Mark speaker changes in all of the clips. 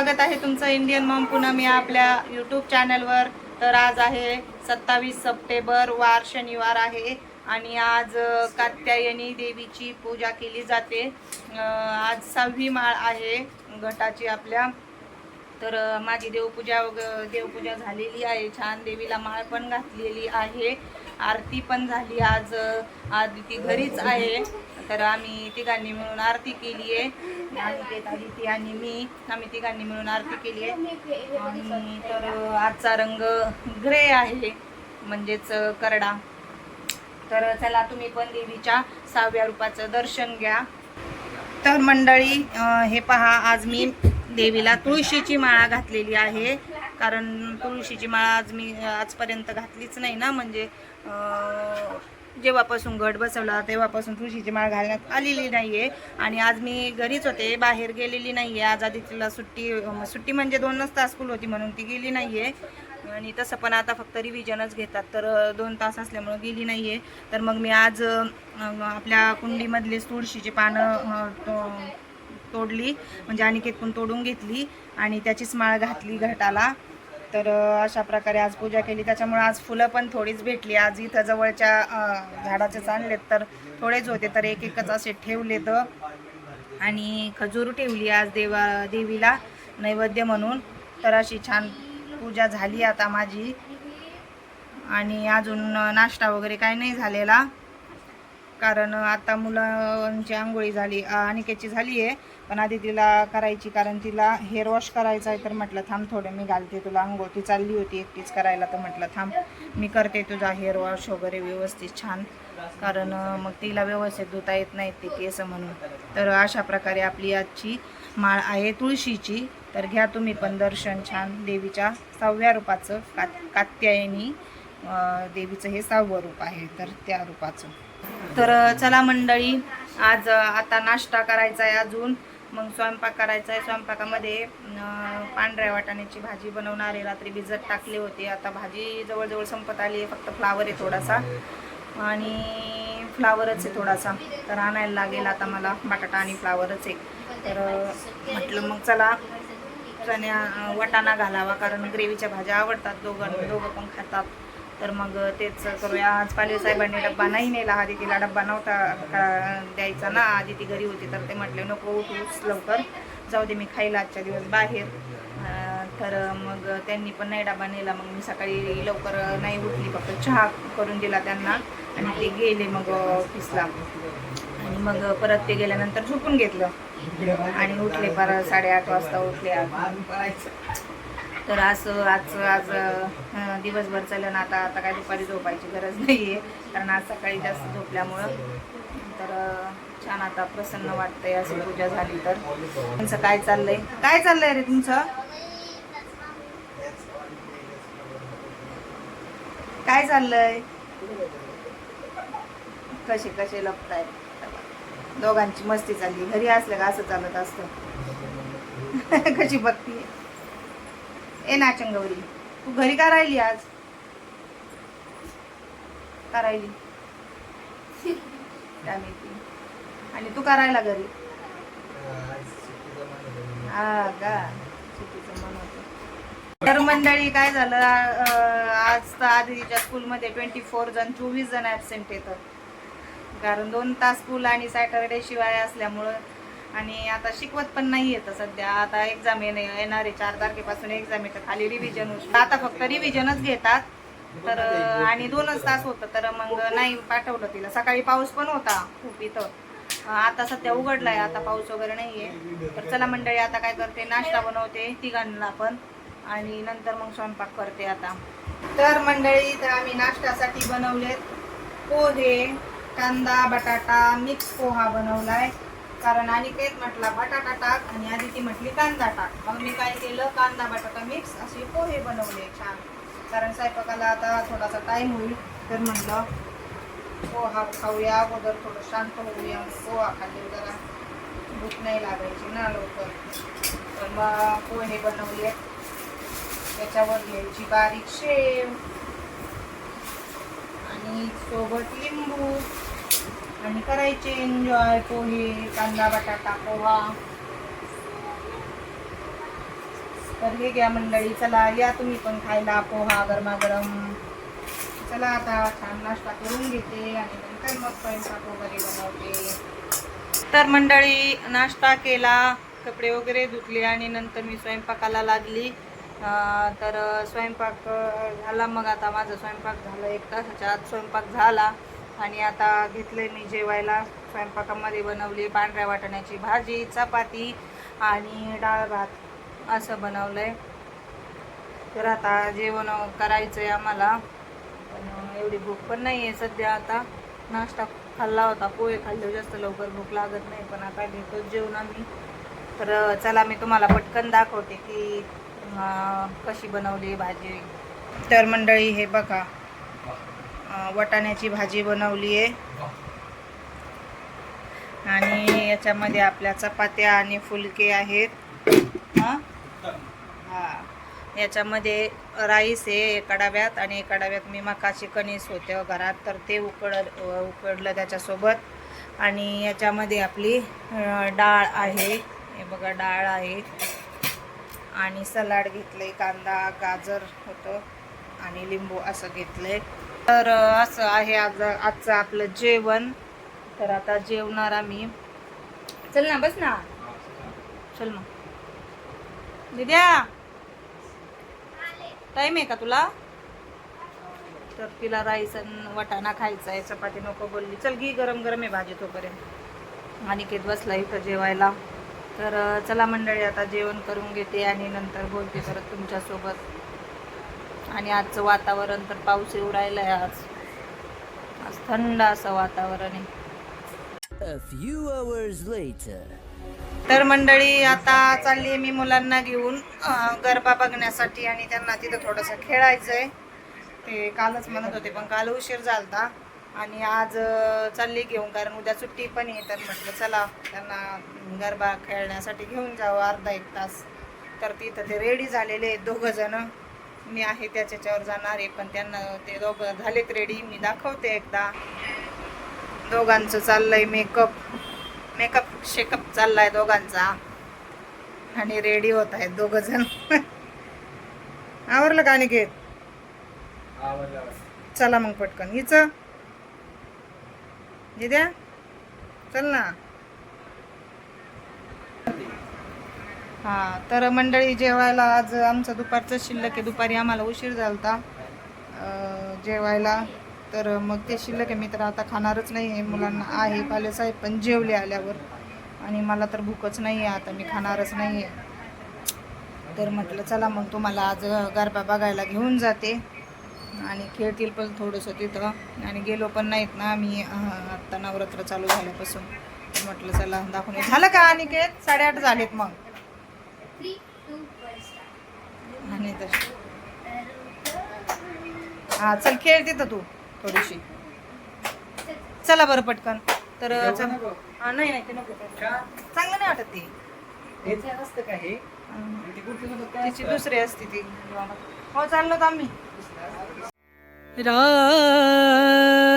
Speaker 1: स्वागत आहे तुमचं इंडियन मॉम पुन्हा मी आपल्या यूट्यूब चॅनलवर तर आज आहे सत्तावीस सप्टेंबर वार शनिवार आहे आणि आज कात्यायनी देवीची पूजा केली जाते. आज सहावी माळ आहे घटाची आपल्या. तर माझी देवपूजा देवपूजा झालेली आहे. छान देवीला माळ पण घातलेली आहे. आरती पण झाली आज आदिती ती घरीच आहे. तर आम्ही तिघांनी मिळून आरती केली आहे. आणि आदिती आणि मी. आम्ही तिघांनी मिळून आरती केली आहे. आणि तर आजचा रंग ग्रे आहे. म्हणजेच करडा. तर चला तुम्ही पण देवीच्या सहाव्या रूपाचं दर्शन घ्या. तर मंडळी हे पहा आज मी देवीला तुळशीची माळा घातलेली आहे. कारण तुळशीची माळा आज मी आजपर्यंत घातलीच नाही ना. म्हणजे जेव्हापासून घट बसवला तेव्हापासून तुळशीची माळ घालण्यात आलेली नाही आहे आणि आज मी घरीच होते बाहेर गेलेली नाही आहे आज आदितीला सुट्टी सुट्टी म्हणजे दोनच तास स्कूल होती म्हणून ती गेली नाही आहे आणि तसं पण आता फक्त रिव्हिजनच घेतात. तर दोन तास असल्यामुळं गेली नाही आहे तर मग मी आज आपल्या कुंडीमधलीच तुळशीची पानं तो- तोडली. म्हणजे अनिकेतून तोडून घेतली. आणि त्याचीच माळ घातली घटाला. तर अशा प्रकारे आज पूजा केली. त्याच्यामुळे आज फुलं पण थोडीच भेटली. आज इथं जवळच्या झाडाचेच आणलेत तर थोडेच होते तर एक एकच असे ठेवलेत. आणि खजूर ठेवली आज देवा देवीला नैवेद्य म्हणून. तर अशी छान पूजा झाली आता माझी. आणि अजून नाश्ता वगैरे काही नाही झालेला. कारण आता मुलांची आंघोळी झाली अनिकेची झाली आहे पण आधी तिला करायची कारण तिला हेअर वॉश करायचा आहे तर म्हटलं थांब थोडं मी घालते तुला आंघोळ. ती चालली होती एकटीच करायला तर म्हटलं थांब मी करते तुझा हेअर वॉश वगैरे व्यवस्थित छान. कारण मग तिला व्यवस्थित धुता येत नाहीत ते केस म्हणून. तर अशा प्रकारे आपली आजची माळ आहे तुळशीची. तर घ्या तुम्ही पण दर्शन छान. देवीच्या सहाव्या रूपाचं कात कात्यायनी देवीचं हे सहावं रूप आहे तर त्या रूपाचं. तर चला मंडळी आज आता नाश्ता करायचा आहे अजून. मग स्वयंपाक करायचा आहे. स्वयंपाकामध्ये पांढऱ्या वाटाण्याची भाजी बनवणार आहे. रात्री भिजत टाकली होती. आता भाजी जवळजवळ संपत आली आहे. फक्त फ्लावर आहे थोडासा. आणि फ्लावरच आहे थोडासा. तर आणायला लागेल आता मला बटाटा आणि फ्लावरच आहे. तर म्हटलं मग चला चण्या वटाणा वाटाणा घालावा. कारण ग्रेव्हीच्या भाज्या आवडतात. दोघं दोघं पण खातात. तर मग तेच करूया. आज पालीव साहेबांनी डब्बा नाही नेला. आधी तिला डब्बा नव्हता का- द्यायचा ना. आधी ती घरी होती तर ते म्हटले नको उठूच लवकर. जाऊ दे मी खायला आजच्या दिवस बाहेर. तर मग त्यांनी पण नाही डबा नेला. मग मी सकाळी लवकर नाही उठली. फक्त चहा करून दिला त्यांना. आणि ते गेले मग ऑफिसला. आणि मग परत ते गेल्यानंतर झोपून घेतलं. आणि उठले परत साडेआठ वाजता उठले. तर असं आज आज दिवसभर चालेल ना आता आता काय दुपारी झोपायची गरज नाही आहे कारण आज सकाळी जास्त झोपल्यामुळं. तर छान आता प्रसन्न वाटतंय असं पूजा झाली तर. तुमचं काय चाललंय? काय चाललंय रे तुमचं? काय चाललंय? कसे कसे लपताय दोघांची मस्ती चालली. घरी असलं का असं चालत असतं? कशी बघती ए नाचंगवरी तू घरी का राहिली आज? का राहिली? काय माहिती आणि तू का राहिला घरी? हा का? सुट्टीचं मन होतं. तर मंडळी काय झालं? आज तर आधीच्या स्कूलमध्ये ट्वेंटी फोर जण चोवीस जण ॲबसेंट येतात. कारण दोन तास स्कूल आणि सॅटरडे शिवाय असल्यामुळं आणि आता शिकवत पण नाही येतं सध्या. आता एक्झाम येणे येणार आहे चार तारखेपासून एक्झाम येतं खाली रिव्हिजन आता फक्त रिव्हिजनच घेतात. तर आणि दोनच तास होतं तर मग नाही पाठवलं तिला. सकाळी पाऊस पण होता खूप इथं. आता सध्या उघडलाय. आता पाऊस वगैरे नाहीये. तर चला मंडळी आता काय करते? नाश्ता बनवते तिघांना पण. आणि नंतर मग स्वयंपाक करते आता. तर मंडळी तर आम्ही नाश्त्यासाठी बनवलेत पोहे कांदा बटाटा मिक्स पोहा बनवलाय. कारण अनिकेत म्हटला बटाटा टाक आणि आधी ती म्हटली कांदा टाक. मग मी काय केलं कांदा बटाटा मिक्स असे पोहे बनवले छान. कारण स्वयंपाकाला आता थोडासा टाइम होईल तर म्हटलं पोहा खाऊया अगोदर थोडं शांत होऊया. पोहा खाल्ले जरा भूक नाही लागायची ना लवकर. तर मग पोहे बनवले. त्याच्यावर घ्यायची बारीक शेव आणि सोबत लिंबू. आणि करायचे एन्जॉय पोहे कांदा बटाटा पोहा. तर हे घ्या मंडळी चला या तुम्ही पण खायला पोहा गरमागरम. चला आता छान नाश्ता करून घेते आणि नंतर मग स्वयंपाक वगैरे बनवते. तर मंडळी नाश्ता केला कपडे वगैरे धुतले आणि नंतर मी स्वयंपाकाला लागली. तर स्वयंपाक झाला मग आता माझा स्वयंपाक झाला एक तासाच्या आत स्वयंपाक झाला. आणि आता घेतले मी जेवायला. स्वयंपाकामध्ये बनवली पांढऱ्या वाटाण्याची भाजी चपाती आणि डाळ भात. असं बनवलं आहे तर आता जेवण करायचं आहे आम्हाला. पण एवढी भूक पण नाही आहे सध्या आता. नाश्ता खाल्ला होता पोहे खाल्ले जास्त लवकर भूक लागत नाही पण आता घेतो जेवण आम्ही. तर चला मी तुम्हाला पटकन दाखवते की कशी बनवली भाजी. तर मंडळी हे बघा. वटाण्याची भाजी बनवली आहे. आणि याच्यामध्ये आपल्या चपात्या आणि फुलके आहेत. हां? याच्यामध्ये राईस आहे एका डब्यात आणि एका डब्यात मी मकाची कणीस होते हो घरात तर ते उकड उकडलं त्याच्यासोबत. आणि याच्यामध्ये आपली डाळ आहे. हे बघा डाळ आहे. आणि सलाड घेतलंय कांदा गाजर होतं. आणि लिंबू असं घेतलं आहे तर असं आहे आज आजचं आपलं जेवण. तर आता जेवणार आम्ही. चल ना बस ना. चल मग. दिद्या टाईम आहे का तुला? तर तिला राईस आणि वाटाणा खायचा आहे. चपाती नको बोलली. चल घी गरम गरम आहे भाजी तोपर्यंत. अनिकेत बसला इथं जेवायला. तर चला मंडळी आता जेवण करून घेते आणि नंतर बोलते परत तुमच्यासोबत. आणि आजचं वातावरण तर पाऊस येऊ राहिला आहे आज. आज थंड असं वातावरण आहे. तर मंडळी आता चालली आहे मी मुलांना घेऊन गरबा बघण्यासाठी आणि त्यांना तिथं थोडंसं खेळायचं आहे ते कालच म्हणत होते पण काल उशीर झालता. आणि आज चालली घेऊन कारण उद्या सुट्टी पण आहे. तर म्हटलं चला त्यांना गरबा खेळण्यासाठी घेऊन जावं अर्धा एक तास. तर तिथं ते रेडी झालेले आहेत दोघं जण. मी आहे त्याच्यावर जाणार आहे पण त्यांना ते दोघं झालेत रेडी मी दाखवते एकदा. दोघांचं चाललंय मेकअप मेकअप शेकअप चाललाय दोघांचा. आणि रेडी होत आहेत दोघ जण आवरलं का अनिकेत? चला मग पटकन. हिच? द्या चल ना. हा तर मंडळी जेवायला आज आमचं दुपारचं शिल्लक आहे. दुपारी आम्हाला उशीर झाला होता जेवायला. तर मग ते शिल्लक आहे मी तर आता खाणारच नाही आहे. मुलांना आहे पाले साहेब पण जेवले आल्यावर. आणि मला तर भूकच नाही आहे आता मी खाणारच नाही आहे तर म्हटलं चला मग तुम्हाला आज गरबा बघायला घेऊन जाते. आणि खेळतील पण थोडंसं तिथं. आणि गेलो पण नाहीत ना मी आत्ता नवरात्र चालू झाल्यापासून. म्हटलं चला दाखवून झालं का अनिकेत साडेआठ झालेत मग. आणि तर हा चल खेळ तिथं तू थोडीशी. चला बरं पटकन. तर चल. हा, नाही नाही ते नको चांगलं नाही वाटत ते. हं. तिची दुसरी असते ती. हो चाललो आम्ही.
Speaker 2: राम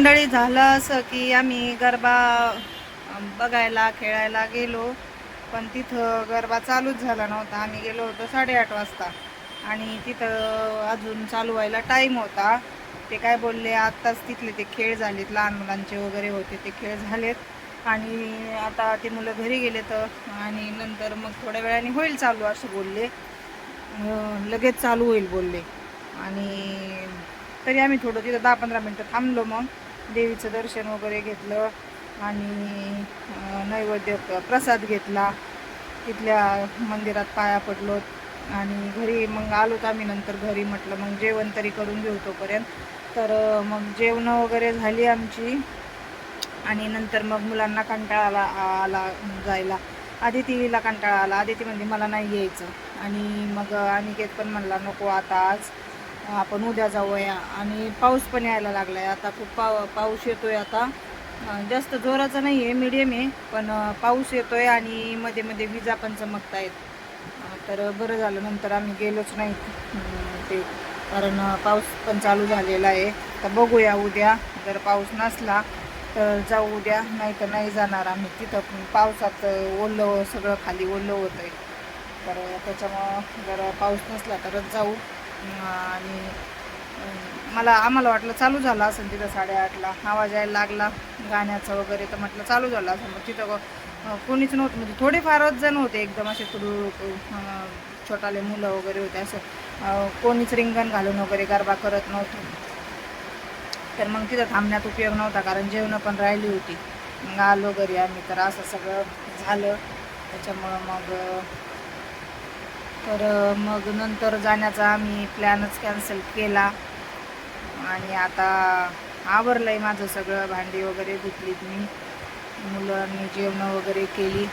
Speaker 1: मंडळी झालं असं की आम्ही गरबा बघायला खेळायला गेलो. पण तिथं गरबा चालूच झाला नव्हता. आम्ही गेलो होतो साडेआठ वाजता. आणि तिथं अजून चालू व्हायला टाईम होता. ते काय बोलले आत्ताच तिथले ते खेळ झालेत. लहान मुलांचे वगैरे होते ते खेळ झालेत. आणि आता ते मुलं घरी गेले तर आणि नंतर मग थोड्या वेळाने होईल चालू असं बोलले. लगेच चालू होईल बोलले. आणि तरी आम्ही थोडं तिथं दहा पंधरा मिनटं थांबलो मग. देवीचं दर्शन वगैरे घेतलं आणि नैवेद्य प्रसाद घेतला. तिथल्या मंदिरात पाया पडलो आणि घरी मग आलोत आम्ही नंतर घरी म्हटलं मग जेवण तरी करून घेऊ तोपर्यंत. तर मग जेवणं वगैरे झाली आमची आणि नंतर मग मुलांना कंटाळा आला आला जायला. आदितीला कंटाळा आला. आदिती म्हणजे मला नाही यायचं. आणि मग अनिकेत पण म्हणला नको आता आज. आपण उद्या जाऊया. आणि पाऊस पण यायला लागला आहे आता खूप पाव पाऊस येतोय आता. जास्त जोराचा नाही आहे मिडियम आहे. पण पाऊस पाऊस येतोय आणि मध्ये मध्ये विजा पण चमकत आहेत तर बरं झालं नंतर आम्ही गेलोच नाही. ते कारण पाऊस पण चालू झालेला आहे. तर बघूया उद्या. जर पाऊस नसला तर जाऊ उद्या. नाही तर नाही जाणार आम्ही तिथं. पावसात ओलं सगळं खाली ओलं होतं आहे तर त्याच्यामुळं जर पाऊस नसला तरच जाऊ. आणि मला आम्हाला वाटलं चालू झालं असेल तिथं साडेआठला. आवाज यायला लागला गाण्याचं वगैरे तर म्हटलं चालू झालं असेल. मग तिथं कोणीच नव्हतं. म्हणजे थोडेफारच जण होते एकदम असे तुडू छोटाले मुलं वगैरे होते असं. कोणीच रिंगण घालून वगैरे गरबा करत नव्हतं. तर मग तिथं थांबण्यात उपयोग नव्हता कारण जेवणं पण राहिली होती. मग आलो घरी आम्ही तर असं सगळं झालं. त्याच्यामुळं मग तर मग नंतर जाण्याचा आम्ही प्लॅनच कॅन्सल केला. आणि आता आवरलं आहे माझं सगळं भांडी वगैरे धुतलीत मी. मुलांनी जेवणं वगैरे केली.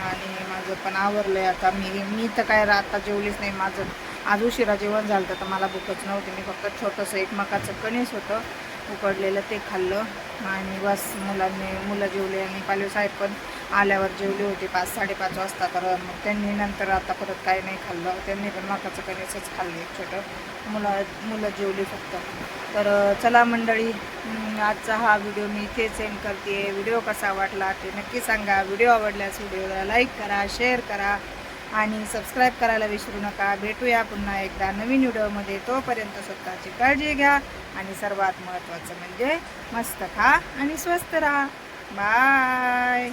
Speaker 1: आणि माझं पण आवरलं आहे आता. मी मी तर काय आता जेवलीच नाही. माझं आज उशिरा जेवण झालं तर मला भूकच नव्हती. मी फक्त छोटंसं एकमेकाचं कणीस होतं उकडलेलं ते खाल्लं. आणि बस मुलांनी मुलं जेवले आणि पालवी साहेब पण आल्यावर जेवले होते पाच साडेपाच वाजता. तर मग त्यांनी नंतर आता परत काही नाही खाल्लं. त्यांनी पण माकाचं कणीसच खाल्लं एक छोटं. मुलं मुलं जेवली फक्त. तर चला मंडळी आजचा हा व्हिडिओ मी इथे सेंड करते व्हिडिओ कसा वाटला ते नक्की सांगा. व्हिडिओ आवडल्यास व्हिडिओला लाईक करा शेअर करा आणि सबस्क्राईब करायला विसरू नका. भेटूया पुन्हा एकदा नवीन व्हिडिओमध्ये. तोपर्यंत स्वतःची काळजी घ्या आणि सर्वात महत्त्वाचं म्हणजे मस्त खा आणि स्वस्त राहा. बाय!